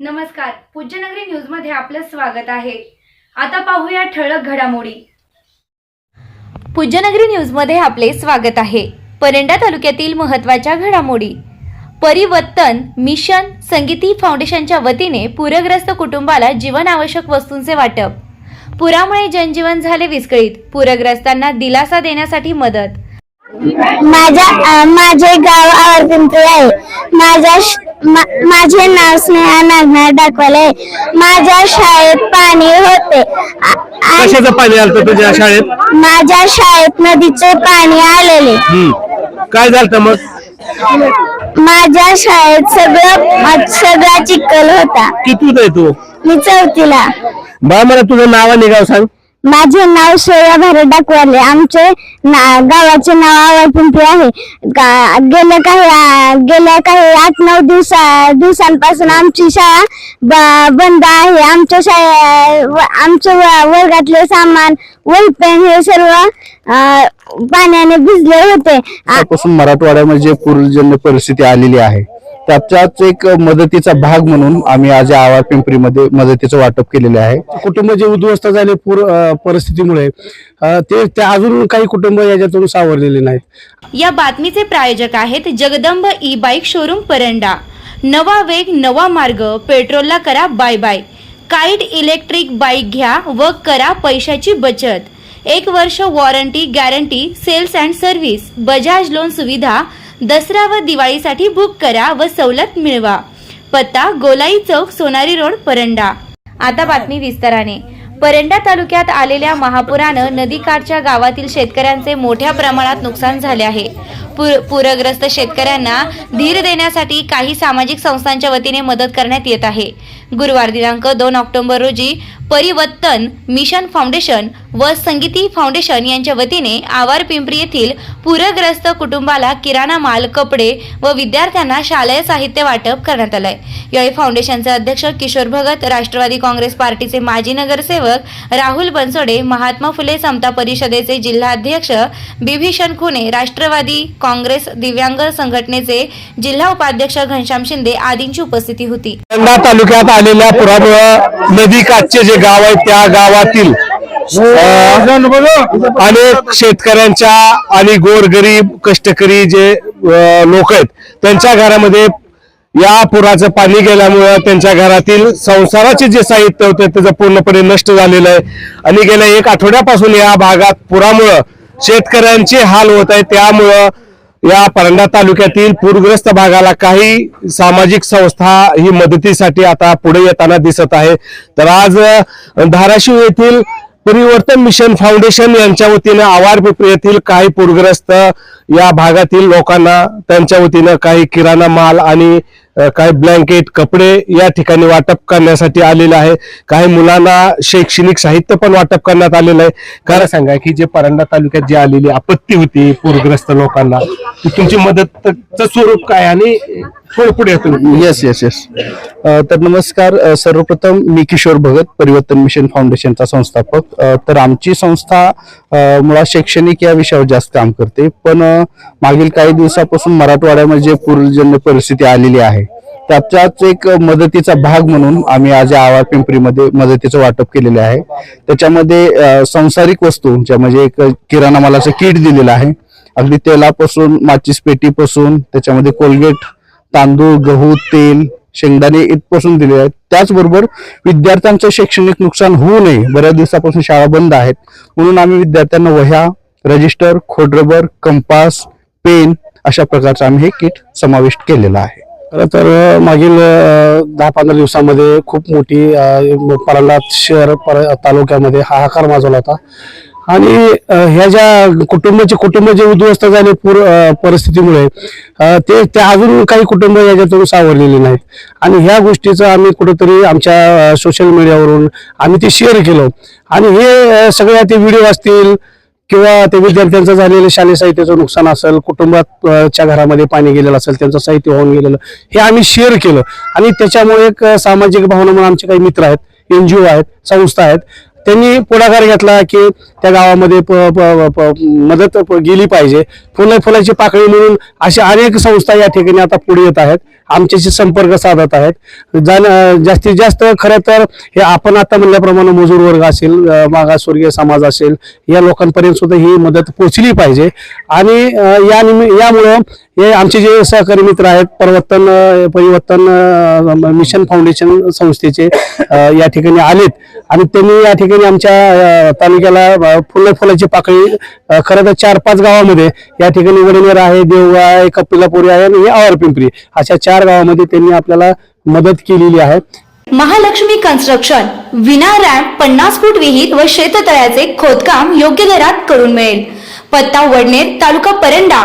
नमस्कार. पूज्यनगरी न्यूजमध्ये आपलं स्वागत आहे. आता पाहूया ठळक घडामोडी. पूज्यनगरी न्यूजमध्ये आपले स्वागत आहे. परंडा तालुक्यातील महत्त्वाच्या घडामोडी. परिवर्तन मिशन संगीती फाउंडेशनच्या वतीने पूरग्रस्त कुटुंबाला जीवनावश्यक वस्तूंचे वाटप. पुरामुळे जनजीवन झाले विस्कळीत. पूरग्रस्तांना दिलासा देण्यासाठी मदत. माझ्या माझे गाव आहे. माझ्या मा- माझे नाव स्नेहा नागनाथ दाखवले. माझ्या शाळेत पाणी होते. आ- आ- कशाचं पाणी आलं तुझ्या शाळेत? माझ्या शाळेत नदीचे पाणी आलेले. हम्म. काय झालं मग? माझ्या शाळेत सगळं सगळा चिखल होता. कितवीत आहे तू? मी चौथीला. बा मला तुझं नाव आणि गाव सांग. माझे नाव श्रेया भारत डाकवाले आमचे ना- गावाचे नाव आवडपिंपरी आहे. गा- गेल्या काही गेल्या काही आठ नऊ दिवसा दिवसांपासून आमची शाळा ब- बंद आहे. आमच्या शाळे व- आमच्या व- वर्गातले सामान वलपेन हे सर्व अ, पाण्याने भिजले होते. आ- त्यापासून मराठवाड्यामध्ये जे परिस्थिती आलेली आहे त्याच्याच एक मदतीचा भाग म्हणून आम्ही आज या आवार पिंपरीमध्ये मदतीचं वाटप केलेले आहे. कुटुंब जे उद्ध्वस्त झाले पूर परिस्थितीमुळे ते ते अजून काही कुटुंब याच्यातून सावरलेले नाहीत. या बातमीचे प्रायोजक आहेत Jagdamb e bike showroom Paranda. नवा वेग नवा मार्ग पेट्रोलला करा bye bye. Kite electric bike घ्या व करा पैशाची बचत. एक वर्ष warranty guarantee sales and service Bajaj loan सुविधा दसरा व दिवाळीसाठी बुक करा व सवलत मिळवा. पत्ता गोलाई चौक सोनारी रोड परंडा. आता बातमी विस्ताराने. परंडा तालुक्यात आलेल्या महापुरानं नदीकाठच्या गावातील शेतकऱ्यांचे मोठ्या प्रमाणात नुकसान झाले आहे. पूर पूरग्रस्त शेतकऱ्यांना धीर देण्यासाठी काही सामाजिक संस्थांच्या वतीने मदत करण्यात येत आहे. गुरुवार दिनांक दोन ऑक्टोबर रोजी परिवर्तन मिशन फाउंडेशन व संगीती फाउंडेशन यांच्या वतीने आवार पिंपरी येथील पूरग्रस्त कुटुंबाला किराणा माल कपडे व विद्यार्थ्यांना शालेय साहित्य वाटप करण्यात आलंय. यावेळी फाउंडेशनचे अध्यक्ष किशोर भगत राष्ट्रवादी काँग्रेस पार्टीचे माजी नगरसेवक राहुल बनसोडे महात्मा फुले समता परिषदेचे जिल्हाध्यक्ष बिभीषण खुने राष्ट्रवादी काँग्रेस दिव्यांग संघटनेचे जिल्हा उपाध्यक्ष घनश्याम शिंदे आदींची उपस्थिती होती. तालुक्यात आलेल्या पुरामुळं नदी काठचे जे गाव आहे त्या गावातील अनेक शेतकऱ्यांच्या आणि गोरगरीब कष्टकरी जे लोक आहेत त्यांच्या घरामध्ये या पुराचं पाणी गेल्यामुळं त्यांच्या घरातील संसाराचे जे साहित्य होते त्याचं पूर्णपणे नष्ट झालेलं आहे. आणि गेल्या एक आठवड्यापासून या भागात पुरामुळं शेतकऱ्यांचे हाल होत आहे त्यामुळं या परंडा तालुक्यातील पूरग्रस्त भागाला काही सामाजिक संस्था ही मदतीसाठी आता पुढे येताना दिसत आहे. तर आज धाराशिव येथील परिवर्तन मिशन फाउंडेशन यांच्या वतीनं आवार येथील काही पूरग्रस्त या भागातील लोकांना त्यांच्या वतीनं काही किराणा माल आणि काय काही ब्लँकेट कपडे या ठिकाणी वाटप करण्यासाठी आलेले आहे. काही मुलांना शैक्षणिक साहित्य पण वाटप करण्यात आलेलं आहे. खरं सांगा की जे परंडा तालुक्यात जी आलेली आपत्ती होती पूरग्रस्त लोकांना ती तुमची मदतचं स्वरूप काय? आणि हो पुढे येस येस येस तर नमस्कार सर्वप्रथम मी किशोर भगत परिवर्तन मिशन फाउंडेशनचा संस्थापक. तर आमची संस्था मुळात शैक्षणिक या विषयावर जास्त काम करते पण मागील काही दिवसापासून मराठवाड्यामध्ये जे परिस्थिती आलेली आहे त्याच्याच एक मदतीचा भाग म्हणून आम्ही आज या आवार पिंपरीमध्ये मदतीचं वाटप केलेलं आहे. त्याच्यामध्ये संसारिक सांसारिक वस्तू म्हणजे एक किराणा मालाचं किट दिलेलं आहे. अगदी तेलापासून माचीस पेटीपासून त्याच्यामध्ये कोलगेट तांदूळ गहू तेल शेंगदाणे इथपासून दिले आहेत. त्याचबरोबर विद्यार्थ्यांचं शैक्षणिक नुकसान होऊ नये. बऱ्याच दिवसापासून शाळा बंद आहेत. म्हणून आम्ही विद्यार्थ्यांना वह्या रजिस्टर खोडरबर कंपास पेन अशा प्रकारचं आम्ही हे किट समाविष्ट केलेलं आहे. खरं तर मागील दहा पंधरा दिवसामध्ये खूप मोठी अ, शहर तालुक्यामध्ये हाहाकार माजवला होता. आणि ह्या ज्या कुटुंबाचे कुटुंब जे उद्ध्वस्त झाले पूर परिस्थितीमुळे ते त्या अजून काही कुटुंब याच्यातून सावरलेले नाहीत. आणि ह्या गोष्टीचं आम्ही कुठंतरी आमच्या सोशल मीडियावरून आम्ही ते शेअर केलं. आणि हे सगळ्या ते व्हिडिओ असतील किंवा ते विद्यार्थ्यांचं झालेलं शालेय साहित्याचं नुकसान असेल कुटुंबात च्या घरामध्ये पाणी गेलेलं असेल त्यांचं साहित्य वाहून गेलेलं हे आम्ही शेअर केलं. आणि त्याच्यामुळे एक सामाजिक भावना म्हणून आमचे काही मित्र आहेत एनजीओ आहेत संस्था आहेत त्यांनी पुढाकार घेतला की त्या गावामध्ये प- प- प- मदत प- गेली पाहिजे. फुलं फुलाची पाकळी म्हणून अशा अनेक संस्था या ठिकाणी आता पुढे येत आहेत. आमच्याशी संपर्क साधत आहेत. जाण जास्तीत जास्त खरं तर हे आपण आता म्हणल्याप्रमाणे मजूर वर्ग असेल मागासवर्गीय समाज असेल या लोकांपर्यंत सुद्धा ही मदत पोचली पाहिजे. आणि या निम यामुळं हे आमचे जे सहकारी मित्र आहेत परिवर्तन परिवर्तन मिशन फाउंडेशन संस्थेचे या ठिकाणी आलेत. आणि त्यांनी या ठिकाणी आमच्या तालुक्याला फुलं फुलाची पाकळी खरं तर चार पाच गावामध्ये या ठिकाणी वडनेर आहे देवगा आहे कपिलापुरी आहे आणि आवर पिंपरी. अशा चार गावामध्ये त्यांनी आपल्याला मदत केलेली आहे. महालक्ष्मी कन्स्ट्रक्शन विना रॅम्प पन्नास फूट विहीर व शेततळ्याचे खोदकाम योग्य दरात करून मिळेल. पत्ता वडनेर तालुका परंडा